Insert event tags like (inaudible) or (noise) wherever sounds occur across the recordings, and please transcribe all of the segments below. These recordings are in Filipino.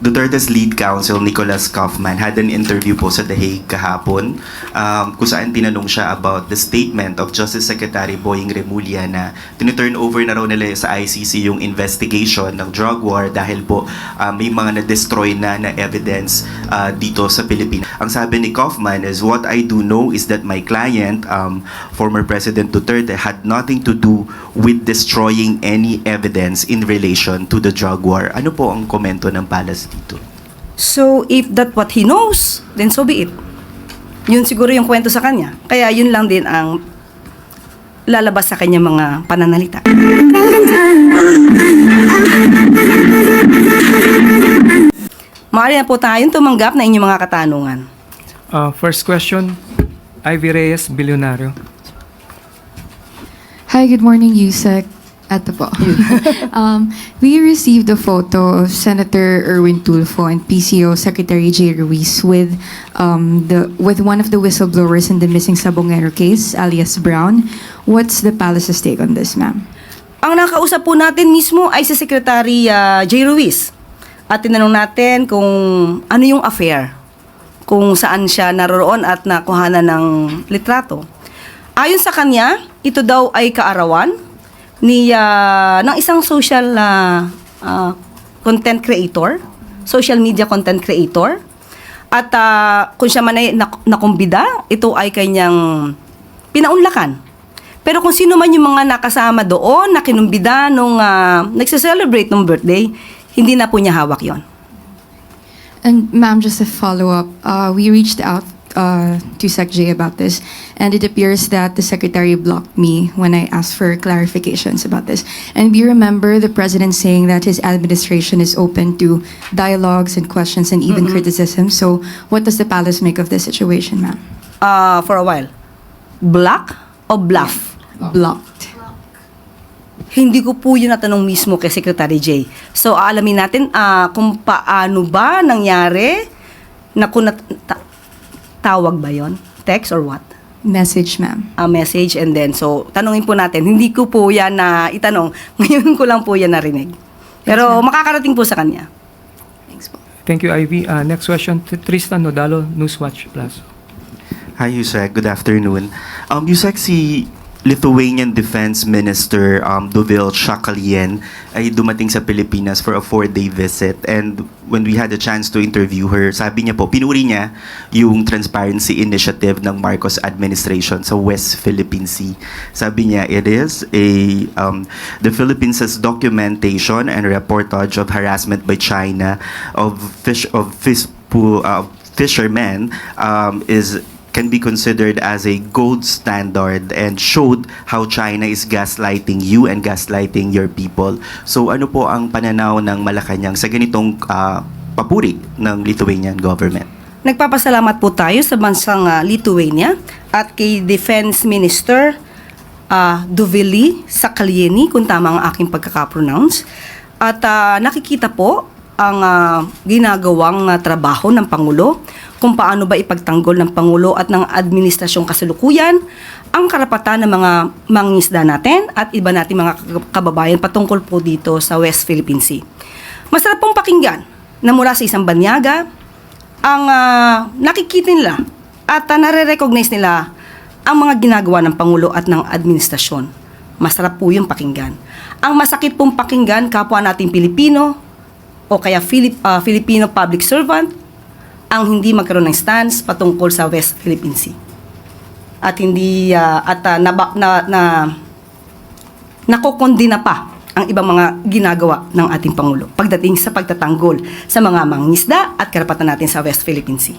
Duterte's lead counsel, Nicholas Kaufman, had an interview po sa The Hague kahapon um, kung saan tinanong siya about the statement of Justice Secretary Boying Remulla na tiniturn over na raw nila sa ICC yung investigation ng drug war dahil po um, may mga na-destroy na na evidence uh, dito sa Pilipinas. Ang sabi ni Kaufman is, what I do know is that my client, um, former President Duterte, had nothing to do with destroying any evidence in relation to the drug war. Ano po ang komento ng Palace dito? So, if that what he knows, then so be it. Yun siguro yung kwento sa kanya. Kaya yun lang din ang lalabas sa kanya mga pananalita. Maaari na po tayong tumanggap na inyong mga katanungan. Uh, first question, Ivy Reyes, Bilyonaryo. Hi, good morning, Yusek. Ato po. (laughs) um, we received a photo of Senator Erwin Tulfo and PCO Secretary Jay Ruiz with um, the with one of the whistleblowers in the missing Sabongero case, alias Brown. What's the palace's take on this, ma'am? Ang nakausap po natin mismo ay si Secretary ah, Jay Ruiz. At tinanong natin kung ano yung affair. Kung saan siya naroroon at nakuhanan ng litrato. Ayon sa kanya, ito daw ay kaarawan ni ah, ng isang social ah, ah, content creator, social media content creator. At ah, kung siya man ay nak- nakumbida, ito ay kanyang pinaunlakan. Pero kung sino man yung mga nakasama doon, na kinumbida nung uh, nagse-celebrate ng birthday, hindi na po niya hawak yon. And ma'am, just a follow-up. Uh, we reached out uh, to Sec J about this, and it appears that the secretary blocked me when I asked for clarifications about this. And we remember the president saying that his administration is open to dialogues and questions and even criticism. So, what does the palace make of this situation, ma'am? Uh, for a while. Black o bluff? Blocked. Hindi ko po yun natanong mismo kay Secretary Jay. So, aalamin natin ah, kung paano ba nangyari na kung nat- tawag ba yon Text or what? Message, ma'am. a message and then so tanungin po natin hindi ko po yan na itanong (laughs) ngayon ko lang po yan narinig pero makakarating po sa kanya Thanks po. Thank you, Ivy. Uh, next question, Tristan Nodalo, Newswatch Plus. Hi, Yusek. Good afternoon. Um, Yusek, si Lithuanian Defense Minister um, Dovil Shakalien ay dumating sa Pilipinas for a four-day visit. And when we had a chance to interview her, sabi niya po, pinuri niya yung transparency initiative ng Marcos administration sa West Philippine Sea. Sabi niya, it is a, um, the Philippines' documentation and reportage of harassment by China of fish, of fish, pool, uh, fishermen um, is can be considered as a gold standard and showed how China is gaslighting you and gaslighting your people. So ano po ang pananaw ng Malacanang sa ganitong ah, papuri ng Lithuanian government? nagpapasalamat po tayo sa bansang ah, Lithuania at kay Defense Minister uh, Dovili Sakalieni kung tama ang aking pagkakapronounce at ah, nakikita po ang ah, ginagawang ah, trabaho ng Pangulo kung paano ba ipagtanggol ng Pangulo at ng administrasyong kasalukuyan ang karapatan ng mga mangingisda natin at iba nating mga kababayan patungkol po dito sa West Philippine Sea. Masarap pong pakinggan na mula sa isang banyaga ang ah, nakikita nila at uh, nare-recognize nila ang mga ginagawa ng Pangulo at ng administrasyon. Masarap po yung pakinggan. Ang masakit pong pakinggan, kapwa nating Pilipino o kaya Filip, ah, Filipino public servant ang hindi magkaroon ng stance patungkol sa West Philippine Sea. At hindi ah, at ah, naba- na, na nakokondina pa ang ibang mga ginagawa ng ating Pangulo pagdating sa pagtatanggol sa mga mangingisda at karapatan natin sa West Philippine Sea.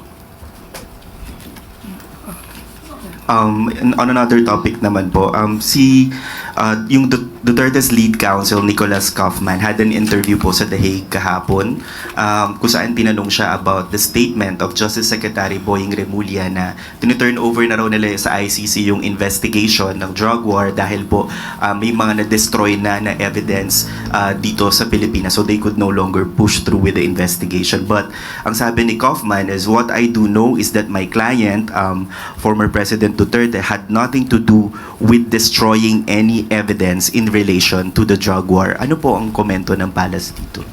Um, on another topic naman po, um, si uh, yung Du- Duterte's lead counsel, Nicholas Kaufman, had an interview po sa The Hague kahapon um, kung saan tinanong siya about the statement of Justice Secretary Boying Remulla na tiniturn over na raw nila sa ICC yung investigation ng drug war dahil po uh, may mga na-destroy na na evidence uh, dito sa Pilipinas so they could no longer push through with the investigation. But ang sabi ni Kaufman is, what I do know is that my client, um, former President Duterte, had nothing to do with destroying any evidence in relation to the drug war. Ano po ang komento ng Palace dito?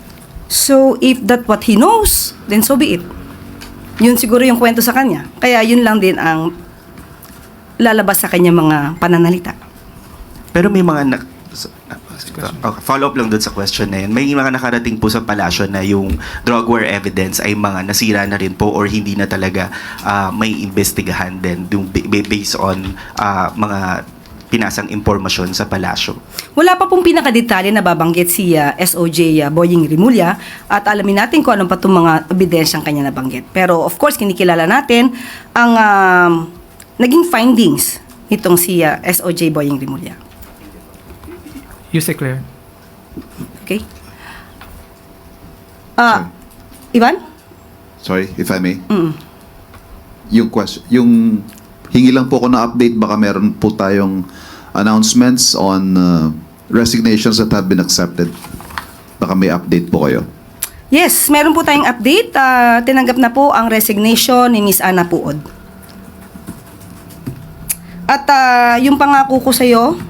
So, if that what he knows, then so be it. Yun siguro yung kwento sa kanya. Kaya yun lang din ang lalabas sa kanya mga pananalita. Pero may mga na- s- Okay, follow up lang dun sa question na yun. May mga nakarating po sa palasyo na yung drugware evidence ay mga nasira na rin po or hindi na talaga ah, may investigahan din based on ah, mga pinasang impormasyon sa palasyo. Wala pa pong pinakadetalye na babanggit si ah, SOJ uh, Boying Rimulya at alamin natin kung anong pa itong mga ebidensyang kanya nabanggit. Pero of course, kinikilala natin ang um, naging findings nitong si ah, SOJ Boying Rimulya. Yusek Claire. Okay? Ah, Ivan? Sorry, if I may. Mm. Yung question, yung hingi lang po ko na update baka meron po tayong announcements on uh, resignations that have been accepted. Baka may update po kayo. Yes, meron po tayong update. Ah, tinanggap na po ang resignation ni Miss Ana Puod. At ah, yung pangako ko sa iyo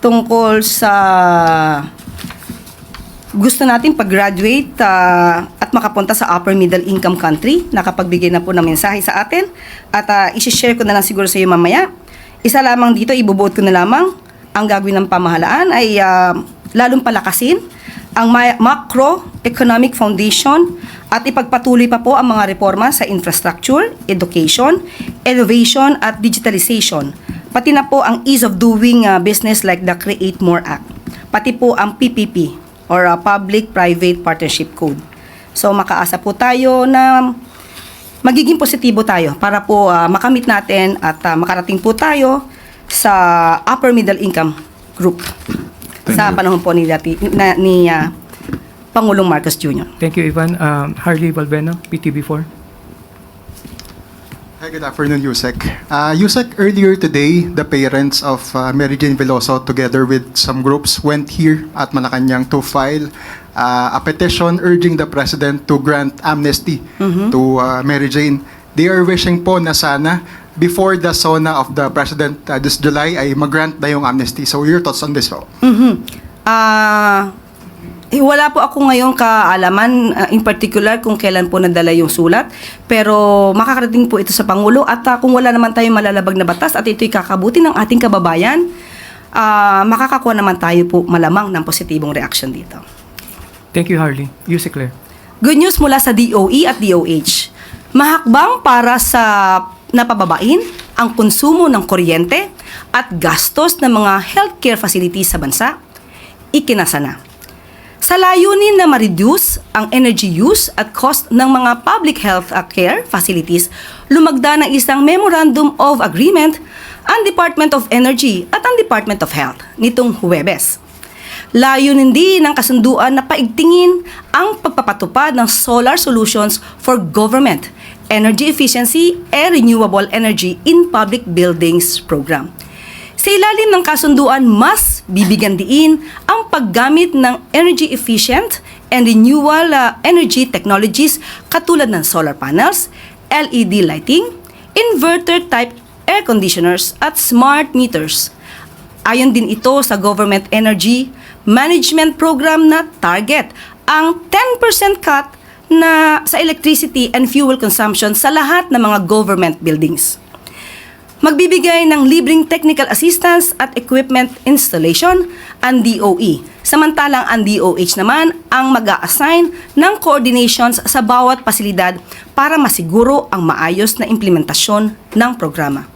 tungkol sa gusto natin pag-graduate ah, at makapunta sa upper middle income country, nakapagbigay na po ng mensahe sa atin at uh, isi-share ko na lang siguro sa iyo mamaya. Isa lamang dito, ibubuot ko na lamang ang gagawin ng pamahalaan ay ah, lalong palakasin ang ma- macroeconomic foundation at ipagpatuloy pa po ang mga reforma sa infrastructure, education, innovation at digitalization. Pati na po ang ease of doing uh, business like the Create More Act. Pati po ang PPP or uh, Public-Private Partnership Code. So makaasa po tayo na magiging positibo tayo para po ah, makamit natin at ah, makarating po tayo sa upper middle income group Thank sa you. panahon po ni, dati, na, ni ah, Pangulong Marcos Jr. Thank you, Ivan. Um, Harley Valbeno, PTV4. Hi, good afternoon, Yusek. Uh, Yusek, earlier today, the parents of uh, Mary Jane Veloso, together with some groups, went here at Malacanang to file uh, a petition urging the President to grant amnesty to uh, Mary Jane. They are wishing po na sana before the SONA of the President uh, this July ay mag-grant na yung amnesty. So your thoughts on this po? Mhm. Ah, eh, wala po ako ngayong kaalaman ah, in particular kung kailan po nadala yung sulat. Pero makakarating po ito sa Pangulo at ah, kung wala naman tayong malalabag na batas at ito'y kakabuti ng ating kababayan, ah, makakakuha naman tayo po malamang ng positibong reaction dito. Thank you, Harley. Yusek Claire. Good news mula sa DOE at DOH. Mahakbang para sa napababain ang konsumo ng kuryente at gastos ng mga healthcare facilities sa bansa. Ikinasa na. Sa layunin na ma-reduce ang energy use at cost ng mga public health care facilities, lumagda ng isang Memorandum of Agreement ang Department of Energy at ang Department of Health nitong Huwebes. Layunin din ng kasunduan na paigtingin ang pagpapatupad ng solar solutions for government, energy efficiency, and renewable energy in public buildings program. Sa ilalim ng kasunduan, mas bibigyan diin ang paggamit ng energy efficient and renewable uh, energy technologies katulad ng solar panels, LED lighting, inverter type air conditioners at smart meters. Ayon din ito sa Government Energy Management Program na target ang 10% cut na sa electricity and fuel consumption sa lahat ng mga government buildings. Magbibigay ng libreng technical assistance at equipment installation ang DOE. Samantalang ang DOH naman ang mag assign ng coordinations sa bawat pasilidad para masiguro ang maayos na implementasyon ng programa.